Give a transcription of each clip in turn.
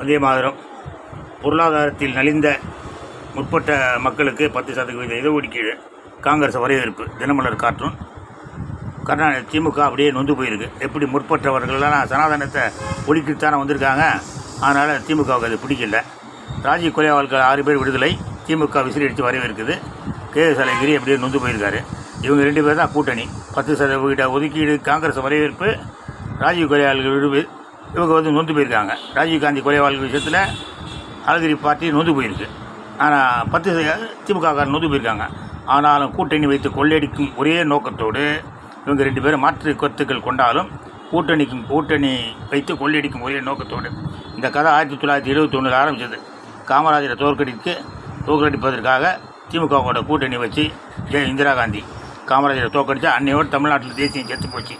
வந்தே மாதரம். பொருளாதாரத்தில் நலிந்த முற்பட்ட மக்களுக்கு பத்து சதவீத இடஒதுக்கீடு காங்கிரஸ் வரவேற்பு தினமலர் கார்ட்டூன். கருணாநிதி திமுக அப்படியே நொந்து போயிருக்கு. எப்படி முற்பட்டவர்கள்லாம் சனாதனத்தை ஒழிக்கத்தானே வந்திருக்காங்க? அதனால் திமுகவுக்கு அது பிடிக்கல. ராஜீவ் கொலையாளர்கள் ஆறு பேர் விடுதலை திமுக விசிறி அடித்து வரவேற்குது. கே எஸ் அழகிரி அப்படியே நொந்து போயிருக்காரு. இவங்க ரெண்டு பேர் தான் கூட்டணி. பத்து சதவீத ஒதுக்கீடு காங்கிரஸ் வரவேற்பு ராஜீவ் கொலையாளர்கள் விடுவி இவங்க வந்து நொந்து போயிருக்காங்க. ராஜீவ் காந்தி வாழ்க்கை விஷயத்தில் அழகிரி பார்ட்டி நொந்து போயிருக்கு. ஆனால் பத்து திமுகக்காரர் நொந்து போயிருக்காங்க. ஆனாலும் கூட்டணி வைத்து கொள்ளையடிக்கும் ஒரே நோக்கத்தோடு இவங்க ரெண்டு பேரும் மாற்று கருத்துக்கள் கொண்டாலும் கூட்டணிக்கும் கூட்டணி வைத்து கொள்ளையடிக்கும் ஒரே நோக்கத்தோடு. இந்த கதை ஆயிரத்தி தொள்ளாயிரத்தி எழுபத்தொன்னில் ஆரம்பித்தது காமராஜரை தோற்கடித்து தோற்கடிப்பதற்காக திமுகவோட கூட்டணி வச்சு ஜெய இந்திரா காந்தி. காமராஜரை தோற்கடித்து அன்னையோடு தமிழ்நாட்டில் தேசியம் செத்து போச்சு.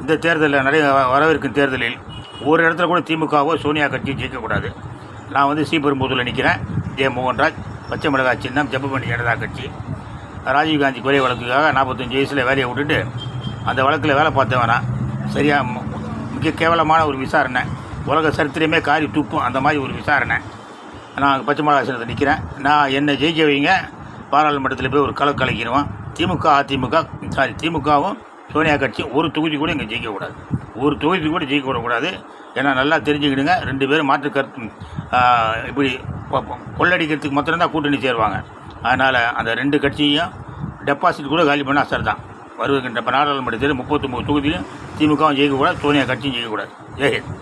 இந்த தேர்தலில் நிறைய வ- வரவிருக்கும் தேர்தலில் ஒரு இடத்துல கூட திமுகவோ சோனியா கட்சியும் ஜெயிக்கக்கூடாது நான் வந்து ஸ்ரீபெரும்புதூரில் நிற்கிறேன் ஜெய மோகன்ராஜ் பச்சை மிளகாய் சின்னம் ஜப்பமணி ஜனதா கட்சி. ராஜீவ்காந்தி கொலை வழக்குக்காக நாற்பத்தஞ்சு வயசில் வேலையை விட்டுட்டு அந்த வழக்கில் வேலை பார்த்தவனா? சரியாக மிக கேவலமான ஒரு விசாரணை. உலக சரித்திரமே காரி துப்பும் அந்த மாதிரி ஒரு விசாரணை. நான் பச்சை மிளகாய் சின்னத்தை நிற்கிறேன் நான் என்னை ஜெயிக்க வைங்க. பாராளுமன்றத்தில் போய் ஒரு கலை கலைக்கிறோம் திமுக அதிமுக சாரி திமுகவும் சோனியா கட்சி ஒரு தொகுதி கூட இங்கே ஜெயிக்கக்கூடாது ஒரு தொகுதி கூட ஜெயிக்க விடக்கூடாது ஏன்னா நல்லா தெரிஞ்சுக்கிடுங்க. ரெண்டு பேரும் மாற்று கருத்து இப்படி கொள்ளடிக்கிறதுக்கு மாத்திரம்தான் கூட்டணி சேருவாங்க. அதனால் அந்த ரெண்டு கட்சியும் டெபாசிட் கூட காலி பண்ண அசர் தான். வருகின்ற நாடாளுமன்றத்தில் முப்பத்தொம்பது தொகுதியும் திமுகவும் ஜெயிக்கக்கூடாது சோனியா கட்சியும் ஜெயிக்கக்கூடாது. ஜெயஹிந்த்